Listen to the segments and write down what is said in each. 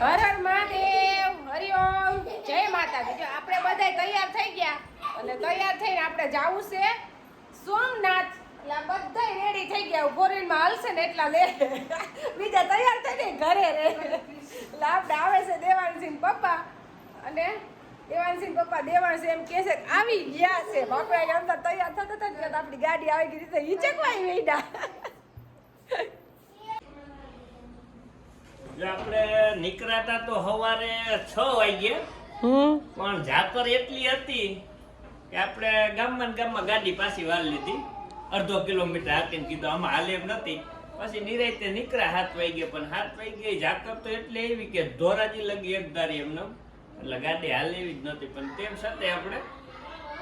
હર હર હરિઓમ જય માતાજી. જો આપણે બધાય તૈયાર થઈ ગયા, અને તૈયાર થઈને આપણે જાવું છે સોમનાથ. એટલે બધાય રેડી થઈ ગયા ફોરેનમાં હાલશે ને એટલા લે. બીજા તૈયાર થઈને ઘરે રે. એટલે આપણે આવે છે દેવાનસિંહ પપ્પા. અને દેવાનસિંહ પપ્પા દેવાંશ એમ કહે છે આવી ગયા છે. બાપા એ અંદર તૈયાર થતા હતા ને આપણી ગાડી આવી ગઈ રીતે હિચકવાઈ વેડા જો આપણે નીકળાતા તો સવારે છ વાગે હમ. પણ ઝાકર એટલી હતી કે આપણે ગામમાં ગામમાં ગાડી પાછી વાર લીધી. અડધો કિલોમીટર હાકીને કીધું આમાં હાલે એમ નથી. પછી નિરાયતે નીકળ્યા સાત વાગ્યે પણ સાત ગયા ઝાકર તો એટલે એવી કે ધોરાજી લગી એક ધારી એમને એટલે ગાડી હાલે એવી જ નથી પણ તેમ છતાં આપણે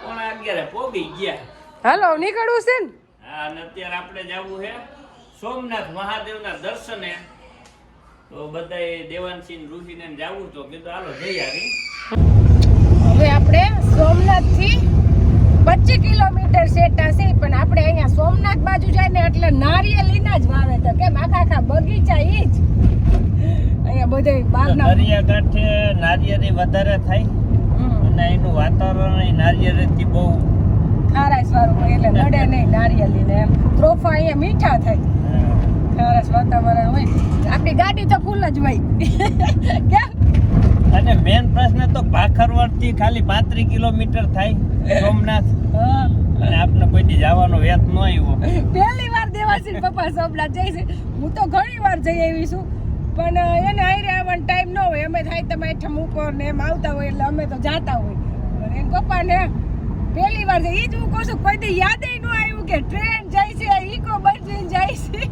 પોણા અગિયારે પોગી ગયા. હાલો નીકળવું છે ને? હા અને અત્યારે આપણે જવું છે સોમનાથ મહાદેવના દર્શને. તો બધાય દેવાનસિંહ ઋષિને જવું તો કીધું હાલો જઈ આવી. હવે આપણે સોમનાથથી પચીસ કિલોમીટર સેટા છે પણ આપણે અહીંયા સોમનાથ બાજુ જાય ને એટલે નારિયેલીના જ વાવેતર. કેમ? આખા આખા બગીચા ઈ જ. અહીંયા બધે બારના દરિયાકાંઠે નારિયેળી વધારે થાય અને એનું વાતાવરણ નારિયેળીથી બહુ ખારાશ વાળું એટલે નડે નહીં નારિયેળીને એમ. ત્રોફા અહીંયા મીઠા થાય. ખારાશ વાતાવરણ હોય. આપણી ગાડી તો ફૂલ જ હોય. કેમ? અને મેન પ્રશ્ન તો ભાખરવડથી ખાલી પાંત્રીસ કિલોમીટર થાય સોમનાથ. અને આપને કોઈથી જવાનો વેત ન આવ્યો. પહેલી વાર દેવાસી પપ્પા સોમનાથ જઈ છે. હું તો ઘણી વાર જઈ આવી છું. પણ એને આયરે આવવાનો ટાઈમ ન હોય. અમે થાય તમે ઠમ ઉપર ને એમ આવતા હોય એટલે અમે તો જાતા હોય. એન પપ્પાને પહેલી વાર એ જ હું કહું છું કોઈ દી યાદ ન આવ્યું કે ટ્રેન જાય છે ઈકો બસ જાય છે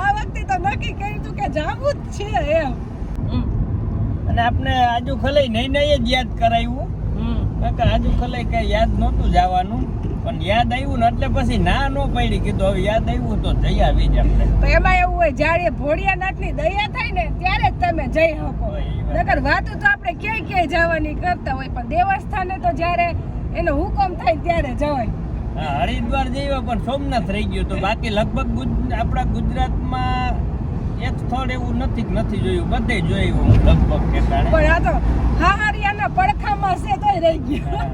આ વખતે તો નક્કી કર્યું હતું કે જાવું જ છે એમ અને આપણે આજુ ખલાઈ નહીં નહીં જ યાદ કરાવ્યું નકર આજુ ખલાઈ કઈ યાદ નહોતું જવાનું પણ યાદ આવ્યું ને એટલે પછી ના નો પડી. કીધું હવે યાદ આવ્યું તો જઈ આવી જ આપણે. તો એમાં એવું હોય જ્યારે ભોળિયાનાથની દયા થાય ને ત્યારે જ તમે જઈ શકો. નકર વાતો તો આપણે ક્યાંય ક્યાંય જવાની કરતા હોય પણ દેવસ્થાને તો જ્યારે એનો હુકમ થાય ત્યારે જવાય. હરિદ્વાર જઈએ પણ સોમનાથ રહી ગયું તો બાકી લગભગ આપણા ગુજરાતમાં એક સ્થળ એવું નથી નથી જોયું બધે જોયું હું લગભગ ઠેકાણે પણ આ તો હાહારિયાના પડખામાં છે તોય રહી ગયું.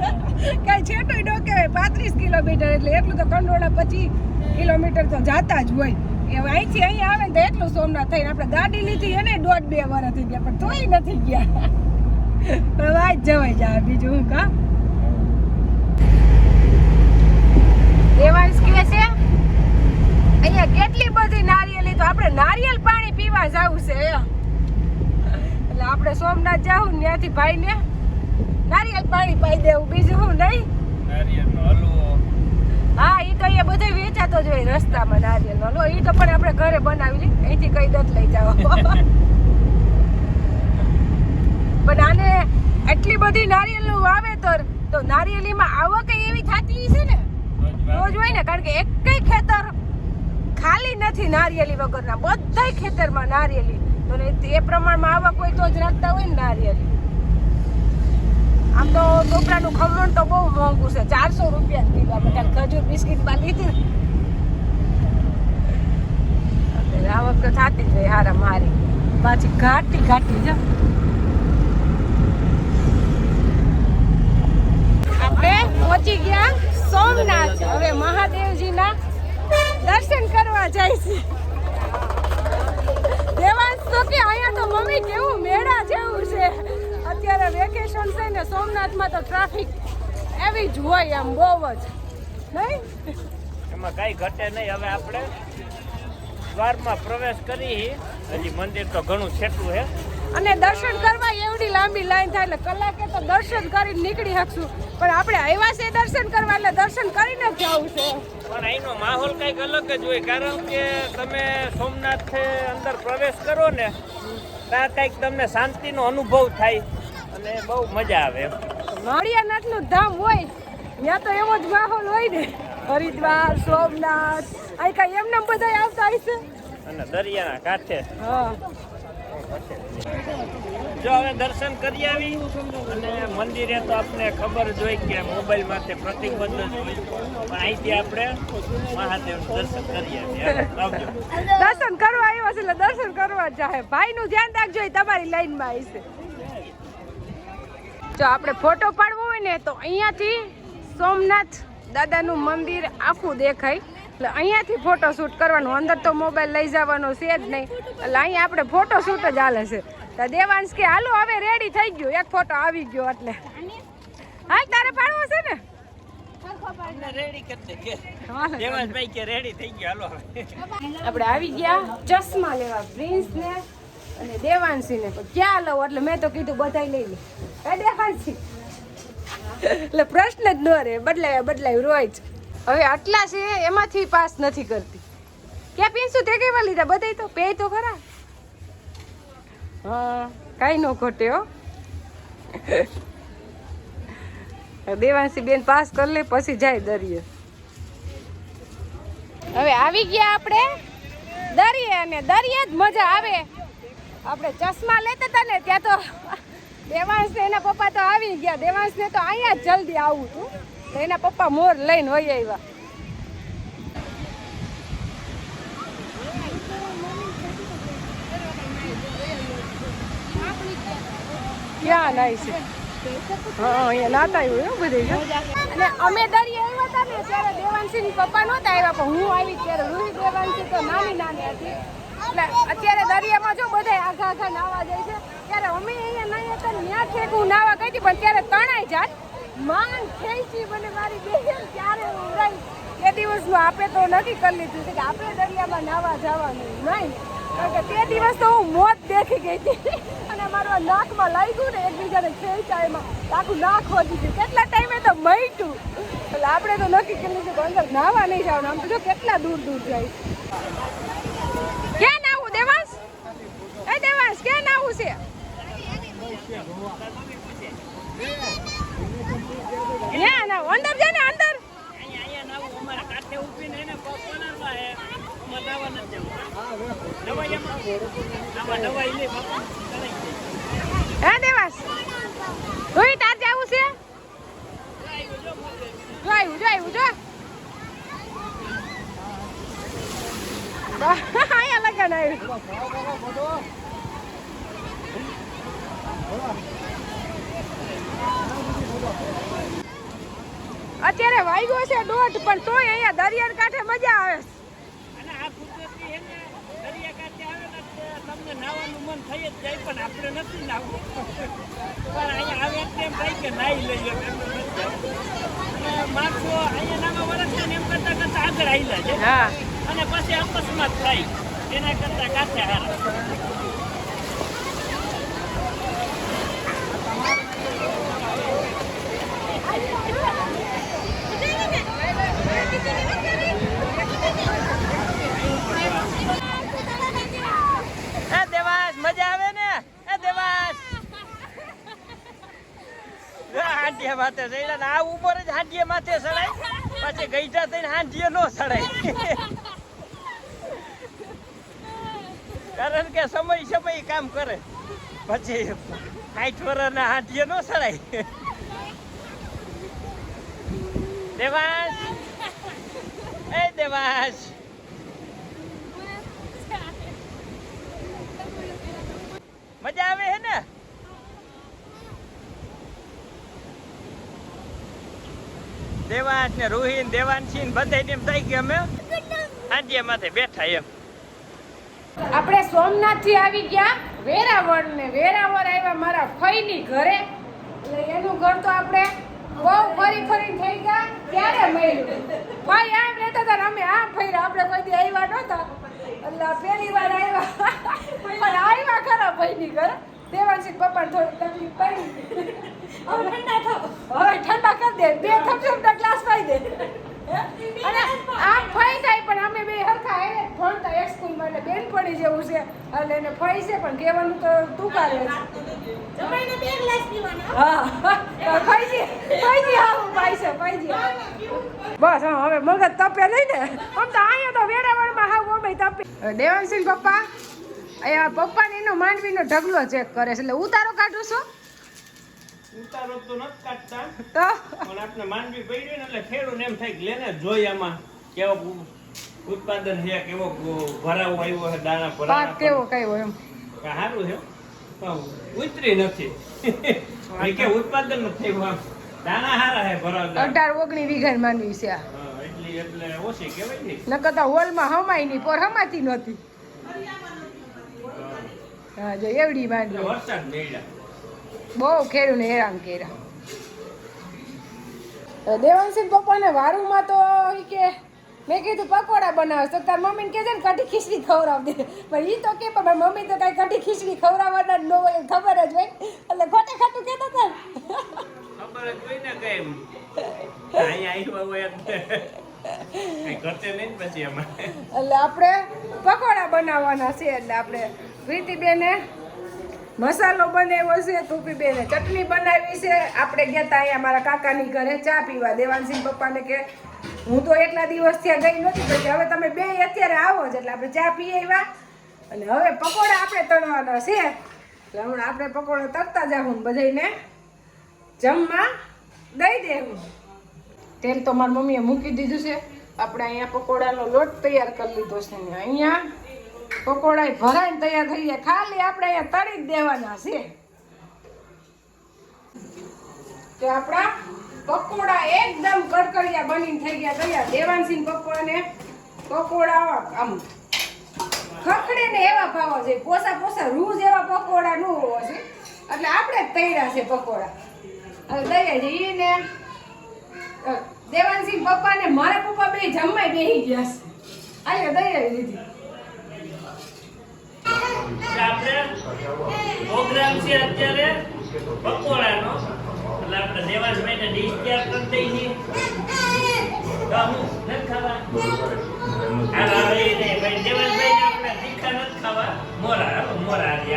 કઈ છેટું ન કહેવાય પાંત્રીસ કિલોમીટર એટલે એટલું તો કંડોળા પચીસ કિલોમીટર તો જાતા જ હોય. એ અહીંથી અહીંયા આવે ને તો એટલું સોમનાથ થઈને આપણે ગાડી લીધી એને દોઢ બે વર્ષ થઈ ગયા પણ તોય નથી ગયા. હવે જવાય જાય બીજું હું કા દેવાંશ કહે છે અહીંયા કેટલી બધી નારિયેલી તો આપણે નારિયેલ પાણી પીવા જવું છે એટલે આપણે સોમનાથ જાવું ત્યાંથી ત્યાંથી ભાઈને નારિયેલ પાણી પાઈ દેવું બીજું હું નહીં. હા એ તો અહીંયા બધે વેચાતો જ હોય રસ્તામાં નારિયેલ લો એ તો પણ આપણે ઘરે બનાવી લઈ અહીંથી કઈ દત લઈ જાવ પણ આને એટલી બધી નારિયેળનું વાવેતર તો નારિયેલીમાં આવક એવી થતી છે ને? રોજ હોય ને કારણ કે ખેતર ખાલી નથી નારિયેળી વગરના બધા ખેતરમાં નારિયેળી તો એ પ્રમાણમાં આવક હોય તો જ રાખતા હોય ને નારિયેળી આમ તો ચોપડાનું ખમણ તો બહુ મોંઘું છે, ચારસો રૂપિયા દીધા બધા ખજૂર બિસ્કિટમાં લીધી આવક તો થતી જ હોય હારા મારી. પાછી ઘાટી ઘાટી, જ. આપણે પહોંચી ગયા સોમનાથ. હવે દર્શન કરવા જાય છે. દેવાંશ તો કે અહીંયા તો મમ્મી કેવું મેળા જેવું છે. અત્યારે વેકેશન છે ને સોમનાથમાં તો ટ્રાફિક એવી જ હોય આમ બહુ જ. નહીં? એમાં કઈ ઘટે નહીં. હવે આપણે દ્વારમાં પ્રવેશ કરી. હજી મંદિર તો ઘણું છેટું છે. અને દર્શન કરવા એવડી લાંબી લાઈન થાય એટલે કલાકે તો દર્શન કરીને નીકળી શકશું. પણ આપણે આવ્યા છે દર્શન કરવા એટલે દર્શન કરીને જ જવું છે. પણ અહીંનો માહોલ કંઈક અલગ જ હોય કારણ કે તમે સોમનાથ અંદર પ્રવેશ કરો ને ત્યાં કંઈક તમને શાંતિનો અનુભવ થાય અને બહુ મજા આવે એમ. માળિયાનાથનું ધામ હોય ત્યાં તો એવો જ માહોલ હોય ને. હરિદ્વાર સોમનાથ અહીં કાંઈ એમને બધા આવતા હશે? અને દરિયાના કાંઠે. હા. જો હવે દર્શન કરી આવી. અને મંદિરે તો આપણે ખબર જ હોય કે મોબાઈલ માટે પ્રતિબંધ જ હોય. પણ અહીંથી આપણે મહાદેવ દર્શન કરી આવીએ. દર્શન કરવા આવ્યા છે એટલે દર્શન કરવા જાહે. ભાઈનું ધ્યાન રાખજો, એ તમારી લાઈનમાં આવીશે જો આપણે ફોટો પાડવો હોય ને, તો અહીંયાથી સોમનાથ દાદાનું મંદિર આખું દેખાય. એટલે અહીંયાથી ફોટો શૂટ કરવાનું. અંદર તો મોબાઈલ લઈ જવાનો છે જ નહીં. એટલે અહીંયા આપણે ફોટો શૂટ જ હાલે છે. તો દેવાંશ કે હાલો હવે રેડી થઈ ગયું. એક ફોટો આવી ગયો એટલે. હાલ તારે પાડવો છે ને? આપણે આવી ગયા ચશ્મા લેવા પ્રિન્સ ને અને દેવાંશી ને ક્યાં લઉં? એટલે મેં તો કીધું બધાય લઈ લે. દેવાંશી. એટલે પ્રશ્ન જ ન રે બદલાય બદલાય રોજ હવે આટલા છે એમાંથી પાસ નથી કરતી. ક્યાં પીન્સુ તે કેવા લીધા? બધાય તો? પે તો ખરા. હા, કાંઈ ન ઘટ્યો દેવાંશી બેન પાસ કરી લે, પછી જાય દરિયે. હવે આવી ગયા આપણે દરિયે અને દરિયે જ મજા આવે. આપણે ચશ્મા લેતા હતા ને, ત્યાં તો દેવાંશ ને એના પપ્પા તો આવી ગયા. દેવાંશ ને તો અહીંયા જ જલ્દી આવું હતું. એના પપ્પા મોર લઈને હોય આવ્યા. ક્યાં નાય છે? હા અહીંયા નાતા આવ્યું બધું અને અમે દરિયે આવ્યા હતા ને, ત્યારે દેવાંશી પપ્પા નહોતા આવ્યા, પણ હું આવી ત્યારે રૂહી દેવાંશી તો નાની નાની હતી. એટલે અત્યારે દરિયામાં જો બધા આઘા આઘા નાવા જાય છે, ત્યારે અમે અહીંયા નાહ્યા હતા ત્યાં ઠેક હું નાવા ગઈ હતી, પણ ત્યારે તણાઈ જાત માન ખેંચી મને મારી બેન ત્યારે હું તે દિવસનું આપણે તો નક્કી કરી લીધું છે કે આપણે દરિયામાં નાવા જવાનું નહીં. કારણ કે તે દિવસ તો હું મોત દેખી ગઈ હતી. અને મારું નાકમાં લાગ્યું ને, એકબીજાને ખેંચાય એમાં. આખું નાક હોતી ગયું. કેટલા ટાઈમે તો મૈટું એટલે આપણે તો નક્કી કરી લીધું અંદર નાવા નહીં જવાનું. આમ તો જો કેટલા દૂર દૂર જાય. ક્યાં નાવું દેવાંશ? એ દેવાંશ, ક્યાં નાવું છે? ના ના અંદર જાય ને, અંદર. અહીંયા નાવું. અમારા કાંઠે ઊભીને એને પગ હે. અમારે નાવા નથી જવું. નવાઈ એમાં. આમાં નવાઈ લે બાપા. કરાઈ દે. હે દેવાંશ રોહિત છે? જો આવ્યું જો અહીંયા લગન આવ્યું છે દોઢ, પણ તોય અહીંયા દરિયા કાંઠે મજા આવે છે. અને આ કુદરતી હે ને દરિયાકાંઠે આવેલા છે, તમને નાવાનું થઈ જ જાય પણ આપણે નથી નાવું પણ અહીંયા આવે એમ થાય કે નાઈ લઈએ માણસો અહીંયા નાવા વરસ ને એમ કરતા કરતા આગળ આવેલા છે અને પછી અકસ્માત થાય એના કરતા કાંઠે હારા એ દેવાસ મજા આવે ને એ દેવાસ હાંડિયા માથે ચડ્યા ને આ ઉપર જ હાંડિયા માથે ચડાય પછી ગઈઢા થઈને હાંડિયા નો ચડાય કારણ કે સમય સમય કામ કરે. પછી સાઠ વર્ષના હાંડિયા નો ચડાય દેવાસ એ દેવાસ મજા આવે હે ને દેવાંશ ને રોહિન દેવાંશી ને બધા એમ થઈ ગયા અમે. આજે માથે બેઠા એમ. આપણે સોમનાથથી આવી ગયા, વેરાવળ ને વેરાવળ આવ્યા મારા ફઈની ઘરે. એટલે એનું ઘર તો આપણે બહુ ફરી ફરી થઈ ગયા, ત્યારે મળ્યું. ભાઈ આમ રહેતા હતા અમે આમ ફર્યા, આપણે કોઈ દી આવ્યા નહોતા. એટલે આ પહેલી વાર આવ્યા. પણ આવ્યા ખરા ભાઈની ઘરે. દેવાંશી પપ્પાને થોડી તકલીફ પડી. હવે ઠંડા થાવ. હવે ઠંડા કરી દે. બે થપસપના ગ્લાસ પાઈ દે. અને આમ ફઈ જાય પણ અમે બે હરખા એને ભણતા એક સ્કૂલમાં એટલે બેનપણી જેવું છે. એટલે એને ફઈ છે પણ કહેવાનું તો તું આવું. બસ હા હવે મગજ તપે નહીં ને. આમ તો અહીંયા તો વેરાવળમાં હાવ ગમે તપે. દેવાંશી પપ્પા? અહીંયા પપ્પાને એનો માંડવીનો ઢગલો ચેક કરે છે. એટલે ઉતારો કાઢું છું? ઉતારો તો નથી કાઢતા. તો? પણ આપણે માંડવી પડી ને એટલે ખેડૂત એમ થાય કે લેને જોઈ આમાં કેવો ઉત્પાદન છે કેવો ભરાવો આવ્યો છે દાણા પાક કેવો કયો એમ? સારું છે. ઉતરી નથી. કે ઉત્પાદન નથી થયું દાણા હારા છે ભરાવા અઢાર ઓગણી વીઘા માંડવી છે આ. એટલે ઓછી કહેવાય ને. નકર તો હોલમાં હમાય નહીં પર હમાતી નહોતી. હા જો એવડી માંડવી વરસાદ મેળ્યા. ને ખેડૂને હેરાન કર્યા. દેવાંશી પપ્પાને વારુમાં તો કે મેં કીધું પકોડા બનાવો તો તાર મમ્મીને કહેજે ને કઢી ખીચડી ખવડાવ દે પણ એ તો કે પણ મમ્મી તો કાંઈ કઢી ખીચડી ખવડાવવાના ન હોય ખબર જ હોય. એટલે ખોટે ખાટું કહેતા હતા ખબર જ હોય ને કેમ અહીંયા આવ્યો હોય એટલે આપણે પકોડા બનાવવાના છે, એટલે આપણે પ્રીતિબેને મસાલો બનાવ્યો છે, ટૂપીબેને ચટણી બનાવી છે. આપણે ગયા હતા અહીંયા મારા કાકાની ઘરે ચા પીવા. દેવાનસિંહ પપ્પાને કે, હું તો એટલા દિવસ ત્યાં ગઈ નહોતી પછી હવે તમે બે અત્યારે આવો જ, એટલે આપણે ચા પી આવ્યા. અને હવે પકોડા આપણે તળવાના છે. એટલે હમણાં આપણે પકોડા તળતા જાઉં બધાને જમવા દઈ દેવું તેલ તો મારી મમ્મીએ મૂકી દીધું છે. આપણે અહીંયા પકોડાનો લોટ તૈયાર કરી લીધો છે ને અહીંયા. પકોડા ભરાઈને તૈયાર થઈ ગયા. ખાલી આપણે અહીંયા તળી જ દેવાના છે. કે આપણા પકોડા એકદમ કડકડિયા બનીને થઈ ગયા. તૈયાર. દેવાનસિંહ પકોડાને પકોડા આમ ખખડે ને એવા ભાવો છે પોસા પોસા રૂ એવા પકોડા નો હોવા છે એટલે આપણે જ તૈયાર છે પકોડા. હવે દઈએ જઈએ ને દેવાનસિંહ પપ્પા ને મારા પપ્પા બે જમવાય બેહી ગયા છે. આયો દઈ દીધી. આપણે પ્રોગ્રામ છે અત્યારે પકોડાનો. એટલે આપણે દેવાસભાઈને ડીશ તૈયાર કરી દઈએ. તો હું નથી ખાવા. આ હાલો ને ભાઈ ભાઈ દેવાસભાઈને આપણે તીખા નથી ખાવા. મોરા મોરા આજે